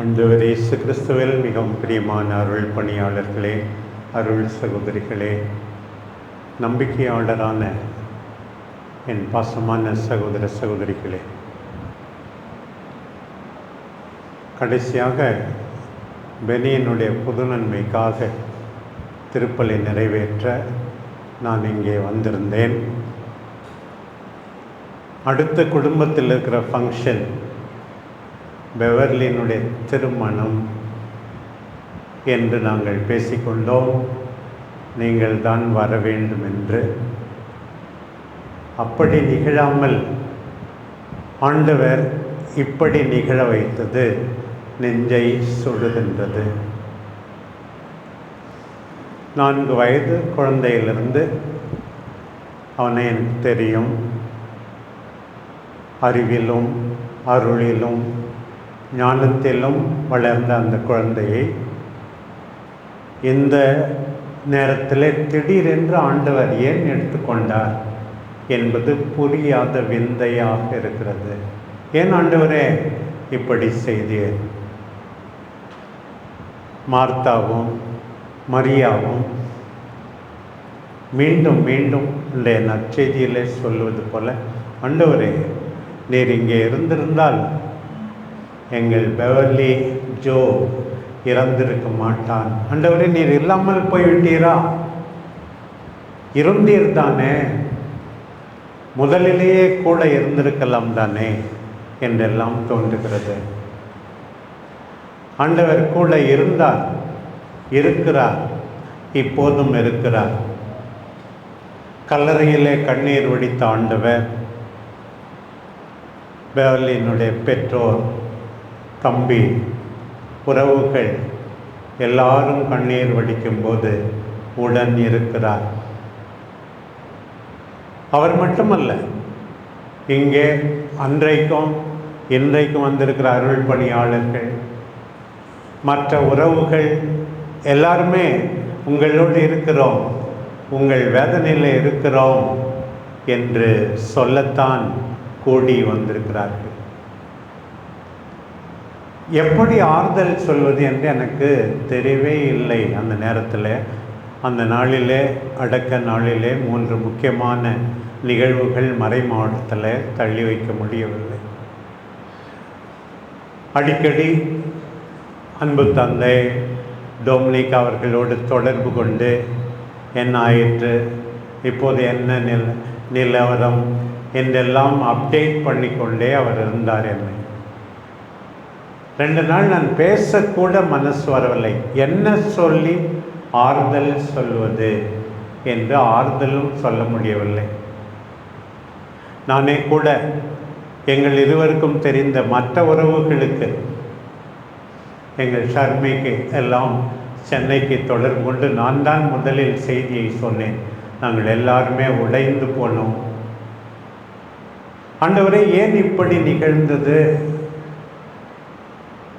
ஆண்டவர் இயேசு கிறிஸ்துவில் மிகவும் பிரியமான அருள் பணியாளர்களே அருள் சகோதரிகளே நம்பிக்கையாளரான என் பாசமான சகோதர சகோதரிகளே. கடைசியாக பெனியனுடைய புது நன்மைக்காக திருப்பலை நிறைவேற்ற நான் இங்கே வந்திருந்தேன். அடுத்த குடும்பத்தில் இருக்கிற ஃபங்க்ஷன் பெவர்லினுடைய திருமணம் என்று நாங்கள் பேசிக்கொண்டோம். நீங்கள் தான் வர வேண்டும் என்று அப்படி நிகழாமல் ஆண்டவர் இப்படி நிகழ வைத்தது நெஞ்சை சுடுகின்றது. நான்கு வயது குழந்தையிலிருந்து அவனை எனக்கு தெரியும். அறிவிலும் அருளிலும் ஞானத்திலும் வளர்ந்த அந்த குழந்தையை இந்த நேரத்தில் திடீரென்று ஆண்டவர் ஏன் எடுத்துக்கொண்டார் என்பது புரியாத விந்தையாக இருக்கிறது. ஏன் ஆண்டவரே இப்படி செய்தீர்? மார்த்தாவும் மரியாவும் மீண்டும் மீண்டும் இந்த நற்செய்தியிலே சொல்வது போல ஆண்டவரே நீர் இங்கே இருந்திருந்தால் எங்கள் பெவர்லி ஜோ இறந்திருக்க மாட்டான். அண்டவரே நீர் இல்லாமல் போய்விட்டீரா? இருந்தீர் தானே. முதலிலேயே கூட இருந்திருக்கலாம் தானே என்றெல்லாம் தோன்றுகிறது. ஆண்டவர் கூட இருந்தார் இருக்கிறார் இப்போதும் இருக்கிறார். கல்லறையிலே கண்ணீர் வடித்த ஆண்டவர் பேர்லினுடைய பெற்றோர் தம்பி உறவுகள் எல்லாரும் கண்ணீர் வடிக்கும்போது உடன் இருக்கிறார். அவர் மட்டுமல்ல இங்கே அன்றைக்கும் இன்றைக்கும் வந்திருக்கிற அருள் பணியாளர்கள் மற்ற உறவுகள் எல்லாருமே உங்களோடு இருக்கிறோம் உங்கள் வேதனையில் இருக்கிறோம் என்று சொல்லத்தான் கூடி வந்திருக்கிறார்கள். எப்படி ஆறுதல் சொல்வது என்று எனக்கு தெரியவே இல்லை அந்த நேரத்தில். அந்த நாளிலே அடக்க நாளிலே மூன்று முக்கியமான நிகழ்வுகள் மறை மாவட்டத்தில் தள்ளி வைக்க முடியவில்லை. அடிக்கடி அன்பு தந்தை டொமினிக் அவர்களோடு தொடர்பு கொண்டு என்ன ஆயிற்று இப்போது என்ன நில நிலவரம் என்றெல்லாம் அப்டேட் பண்ணிக்கொண்டே அவர் இருந்தார் என்னை. ரெண்டு நாள் நான் பேசக்கூட மனசு வரவில்லை. என்ன சொல்லி ஆறுதல் சொல்வது என்று ஆறுதலும் சொல்ல முடியவில்லை. நானே கூட எங்கள் இருவருக்கும் தெரிந்த மற்ற உறவுகளுக்கு எங்கள் ஷர்மிக்கு எல்லாம் சென்னைக்கு தொடர்பு கொண்டு நான் தான் முதலில் செய்தியை சொன்னேன். நாங்கள் எல்லாருமே உடைந்து போனோம். ஆண்டவரை ஏன் இப்படி நிகழ்ந்தது?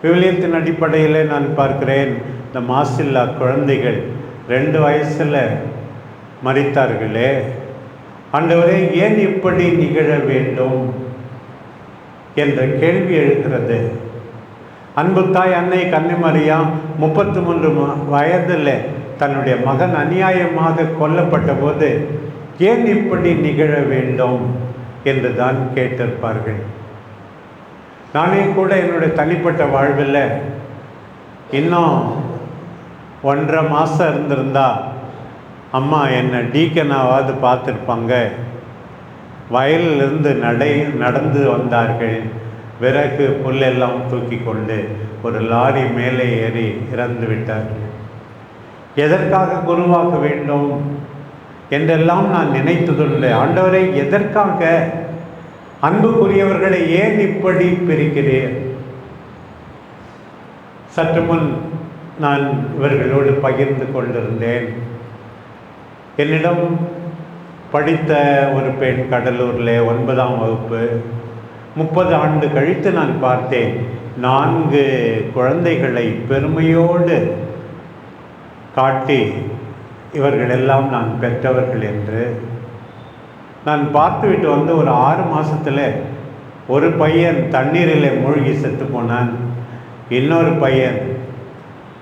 விவிலியத்தின் அடிப்படையில் நான் பார்க்கிறேன். இந்த மாசில்லா குழந்தைகள் ரெண்டு வயசில் மறித்தார்களே ஆண்டவரே ஏன் இப்படி நிகழ வேண்டும்? என்ற கேள்வி எழுகிறது. அன்பு தாய் அன்னை கன்னிமரியா முப்பத்தி மூன்று வயதில் தன்னுடைய மகன் அநியாயமாக கொல்லப்பட்ட போது ஏன் இப்படி நிகழ வேண்டும்? என்று தான் கேட்டிருப்பார்கள். நானே கூட என்னுடைய தனிப்பட்ட வாழ்வில் இன்னும் ஒன்றரை மாதம் இருந்திருந்தா அம்மா என்னை டீக்கனாவது பார்த்துருப்பாங்க. வயலிலிருந்து நடை நடந்து வந்தார்கள். விறகு புல்லெல்லாம் தூக்கி கொண்டு ஒரு லாரி மேலே ஏறி இறந்து விட்டார்கள். எதற்காக குருவாக்க வேண்டும்? என்றெல்லாம் நான் நினைத்ததுண்டு. ஆண்டவரை எதற்காக அன்புக்குரியவர்களை ஏன் இப்படி பிரிக்கிறேன்? சற்று முன் நான் இவர்களோடு பகிர்ந்து கொண்டிருந்தேன். என்னிடம் படித்த ஒரு பெண் கடலூரில் ஒன்பதாம் வகுப்பு முப்பது ஆண்டு கழித்து நான் பார்த்தேன். நான்கு குழந்தைகளை பெருமையோடு காட்டி இவர்களெல்லாம் நான் பெற்றவர்கள் என்று. நான் பார்த்துவிட்டு வந்து ஒரு ஆறு மாதத்தில் ஒரு பையன் தண்ணீரில் மூழ்கி செத்து போனான். இன்னொரு பையன்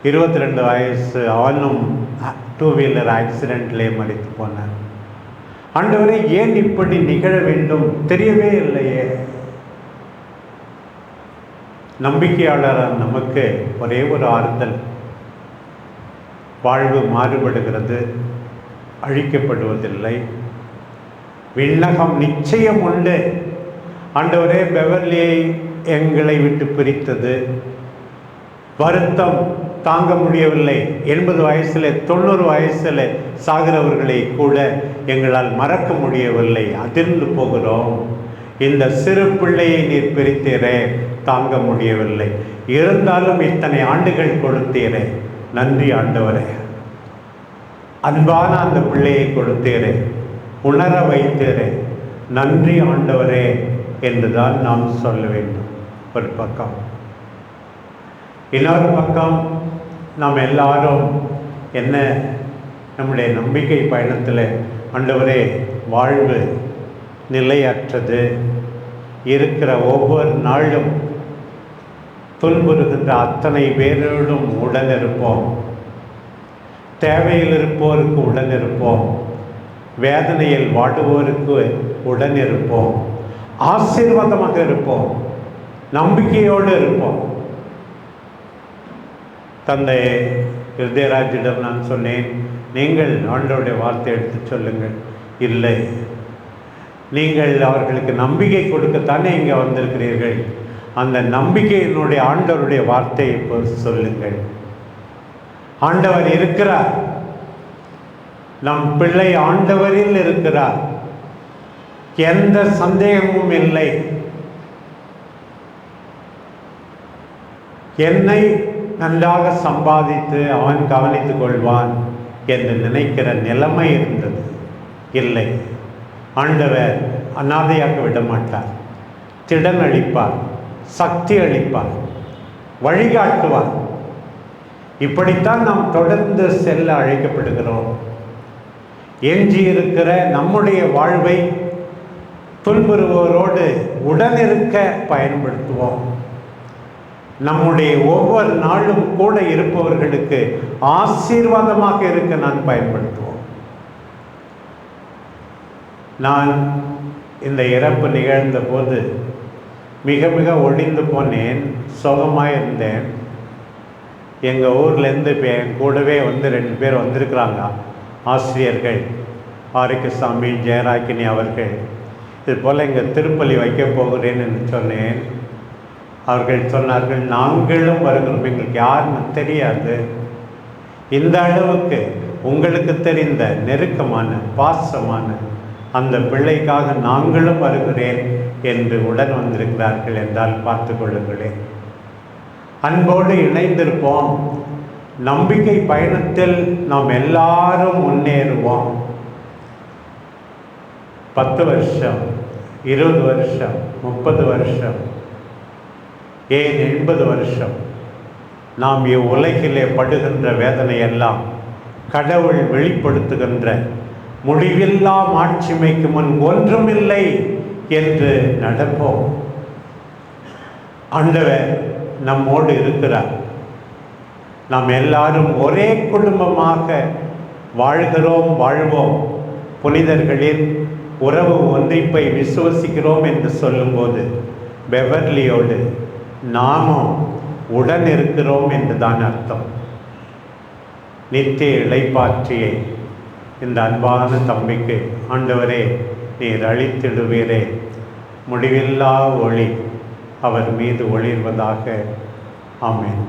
இருபத்தி ரெண்டு வயசு அவனும் டூ வீலர் ஆக்சிடெண்ட்லேயே மறித்து போனான். ஆண்டவரை ஏன் இப்படி நிகழ வேண்டும்? தெரியவே இல்லையே. நம்பிக்கையாளரான நமக்கு ஒரே ஒரு ஆறுதல். வாழ்வு மாறுபடுகிறது அழிக்கப்படுவதில்லை. விண்ணகம் நிச்சயம் உண்டு ஆண்டவரே பெவர்லியை எங்களை விட்டு பிரித்தது. வருத்தம் தாங்க முடியவில்லை. எண்பது வயசில் தொண்ணூறு வயசில் சாகிறவர்களை கூட எங்களால் மறக்க முடியவில்லை. அதிர்ந்து போகிறோம். இந்த சிறு பிள்ளையை நீர் பிரித்தீரே தாங்க முடியவில்லை. இருந்தாலும் இத்தனை ஆண்டுகள் கொடுத்தீரே. நன்றி ஆண்டவரே. அன்பான அந்த பிள்ளையை கொடுத்தீரே. உணர வைத்தீரே நன்றி ஆண்டவரே என்றுதான் நாம் சொல்ல வேண்டும். ஒரு பக்கம். இன்னொரு பக்கம் நாம் எல்லாரும் என்ன நம்முடைய நம்பிக்கை பயணத்தில் ஆண்டவரே வாழ்வு நிலையற்றது. இருக்கிற ஒவ்வொரு நாளும் துன்புறுகின்ற அத்தனை பேரோடும் உடன் இருப்போம் தேவையில் இருப்போருக்கு உடன் இருப்போம் வேதனையில் வாடுவோருக்கு உடன் இருப்போம். ஆசீர்வாதமாக இருப்போம். நம்பிக்கையோடு இருப்போம். தந்தை ஹிருதயராஜிடம் நான் சொன்னேன் நீங்கள் ஆண்டவருடைய வார்த்தை எடுத்து சொல்லுங்கள். இல்லை. நீங்கள் அவர்களுக்கு நம்பிக்கை கொடுக்கத்தானே இங்கே வந்திருக்கிறீர்கள். அந்த நம்பிக்கையினுடைய ஆண்டவருடைய வார்த்தையை இப்போ சொல்லுங்கள். ஆண்டவர் இருக்கிறார். நம் பிள்ளை ஆண்டவரில் இருக்கிறார். எந்த சந்தேகமும் இல்லை. என்னை நன்றாக சம்பாதித்து அவன் கவனித்துக் கொள்வான் என்று நினைக்கிற நிலைமை இருந்தது. இல்லை. ஆண்டவர் அனாதையாக விட மாட்டார் திடன் அளிப்பார். சக்தி அளிப்பார். வழிகாட்டுவார். இப்படித்தான் நாம் தொடர்ந்து செல்ல அழைக்கப்படுகிறோம். எஞ்சியிருக்கிற நம்முடைய வாழ்வை துன்புறுவோரோடு உடனிருக்க பயன்படுத்துவோம். நம்முடைய ஒவ்வொரு நாளும் கூட இருப்பவர்களுக்கு ஆசீர்வாதமாக இருக்க நான் பயன்படுத்துவோம். நான் இந்த இறப்பு நிகழ்ந்த போது மிக மிக ஒழிந்து போனேன் சோகமாக இருந்தேன். எங்கள் ஊர்லேருந்து இப்போ என் கூடவே வந்து ரெண்டு பேர் வந்திருக்கிறாங்க. ஆசிரியர்கள் ஆரோக்கியசாமி ஜெயராக்கினி அவர்கள் இது போல் இங்கே திருப்பலி வைக்க போகிறேன் என்று சொன்னேன். அவர்கள் சொன்னார்கள் நாங்களும் வருகிறோம். எங்களுக்கு யாருன்னு தெரியாது. இந்த அளவுக்கு உங்களுக்கு தெரிந்த நெருக்கமான பாசமான அந்த பிள்ளைக்காக நாங்களும் வருகிறேன் என்று உடன் வந்திருக்கிறார்கள் என்றால் பார்த்து கொள்ளுங்களேன். அன்போடு இணைந்திருப்போம். நம்பிக்கை பயணத்தில் நாம் எல்லாரும் முன்னேறுவோம். பத்து வருஷம் இருபது வருஷம் முப்பது வருஷம் ஏன் எண்பது வருஷம்? நாம் இவ்வுலகிலே படுகின்ற வேதனையெல்லாம் கடவுள் வெளிப்படுத்துகின்ற முடிவில்லா மாட்சிமைக்கு முன் ஒன்றுமில்லை என்று நடப்போம். ஆண்டவர் நம்மோடு இருக்கிறார். நாம் எல்லாரும் ஒரே குடும்பமாக வாழ்கிறோம் வாழ்வோம். புனிதர்களின் உறவு ஒன்றிப்பை விசுவசிக்கிறோம் என்று சொல்லும்போது பெவர்லியோடு நாமும் உடன் இருக்கிறோம் என்றுதான் அர்த்தம். நித்திய இழைப்பாற்றியை இந்த அன்பான தம்பிக்கு ஆண்டவரே நீர் அழித்திடுவீரே முடிவில்லா ஒளி அவர் மீது ஒளிர்வதாக. ஆமேன்.